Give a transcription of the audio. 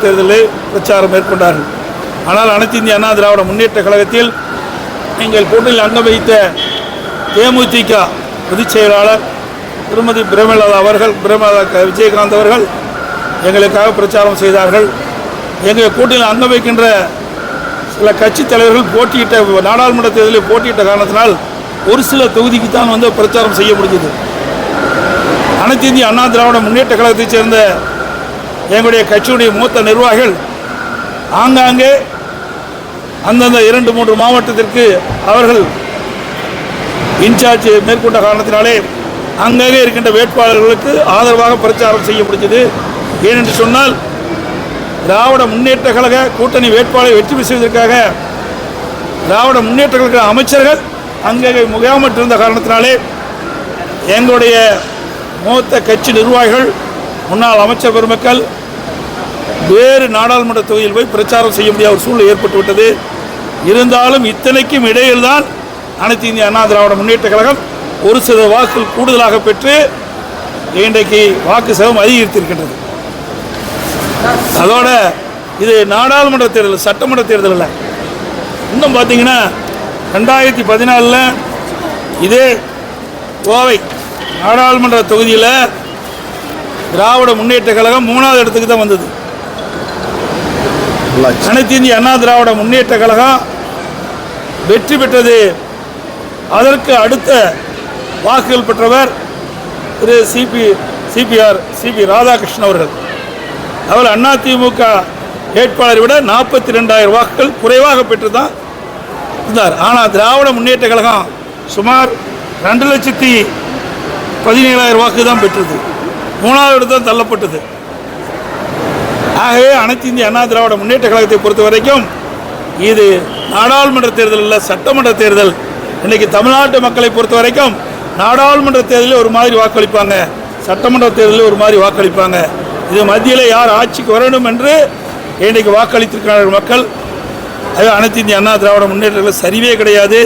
தேர்தலில் பிரச்சாரம் மேற்கொண்டார்கள். ஆனால் அனைத்து இந்திய அண்ணா திராவிட முன்னேற்ற கழகத்தில் எங்கள் கூட்டணியில் அங்கம் வைத்த தேமுதிக பொதுச் செயலாளர் திருமதி பிரேமலதா அவர்கள் பிரேமலதா க- விஜயகாந்த் அவர்கள் எங்களுக்காக பிரச்சாரம் செய்தார்கள். எங்கள் கூட்டணியில் அங்கம் வைக்கின்ற சில கட்சித் தலைவர்கள் போட்டியிட்ட நாடாளுமன்ற தேர்தலில் போட்டியிட்ட காரணத்தினால் ஒரு சில தொகுதிக்கு தான் வந்து பிரச்சாரம் செய்ய முடிஞ்சது. அனைத்து இந்திய அண்ணா திராவிட முன்னேற்ற கழகத்தைச் சேர்ந்த எங்களுடைய கட்சியுடைய மூத்த நிர்வாகிகள் ஆங்காங்கே அந்தந்த இரண்டு மூன்று மாவட்டத்திற்கு அவர்கள் இன்சார்ஜ் மேற்கொண்ட காரணத்தினாலே அங்கங்கே இருக்கின்ற வேட்பாளர்களுக்கு ஆதரவாக பிரச்சாரம் செய்ய முடிஞ்சது. ஏனென்று சொன்னால் திராவிட முன்னேற்ற கழக கூட்டணி வேட்பாளரை வெற்றி செய்வதற்காக திராவிட முன்னேற்ற கழக அமைச்சர்கள் அங்கே முகாமிட்டிருந்த காரணத்தினாலே எங்களுடைய மூத்த கட்சி நிர்வாகிகள் முன்னாள் அமைச்சர் பெருமக்கள் வேறு நாடாளுமன்ற தொகுதியில் போய் பிரச்சாரம் செய்ய முடியாத ஒரு சூழ்நிலை ஏற்பட்டுவிட்டது இருந்தாலும் இத்தனைக்கும் இடையில்தான் அனைத்து இந்திய அண்ணா திராவிட முன்னேற்ற கழகம் ஒரு சில வாக்குகள் கூடுதலாக பெற்று இன்றைக்கு வாக்கு சேவம் அதிகரித்திருக்கின்றது. அதோட இது நாடாளுமன்ற தேர்தல் சட்டமன்ற தேர்தல் இல்லை இன்னும் பார்த்தீங்கன்னா ரெண்டாயிரத்தி பதினாலில் இதே கோவை நாடாளுமன்ற தொகுதியில் திராவிட முன்னேற்ற கழகம் மூணாவது இடத்துக்கு தான் வந்தது. அனைத்து இந்திய அண்ணா திராவிட முன்னேற்ற கழகம் வெற்றி பெற்றது. அதற்கு அடுத்த வாக்குகள் பெற்றவர் திரு சிபி சிபிஆர் சிபி ராதாகிருஷ்ணன் அவர்கள். அவர் அதிமுக வேட்பாளரை விட நாற்பத்தி ரெண்டாயிரம் வாக்குகள் குறைவாக பெற்று தான் இருந்தார். ஆனால் திராவிட முன்னேற்ற கழகம் சுமார் ரெண்டு லட்சத்தி பதினேழாயிரம் வாக்கு தான் பெற்றது. மூணாவது இடத்தில் தள்ளப்பட்டது. ஆகவே அனைத்து இந்திய அண்ணா திராவிட முன்னேற்ற கழகத்தை பொறுத்த வரைக்கும் இது நாடாளுமன்ற தேர்தல் இல்லை சட்டமன்ற தேர்தல். இன்னைக்கு தமிழ்நாட்டு மக்களை பொறுத்த வரைக்கும் நாடாளுமன்ற தேர்தலில் ஒரு மாதிரி வாக்களிப்பாங்க. சட்டமன்ற தேர்தலில் ஒரு மாதிரி வாக்களிப்பாங்க. இது மத்தியில் யார் ஆட்சிக்கு வரணும் என்று இன்றைக்கு வாக்களித்திருக்கிறார்கள் மக்கள்? அது அனைத்து இந்திய அண்ணா திராவிட முன்னேற்றங்கள் சரிவே கிடையாது.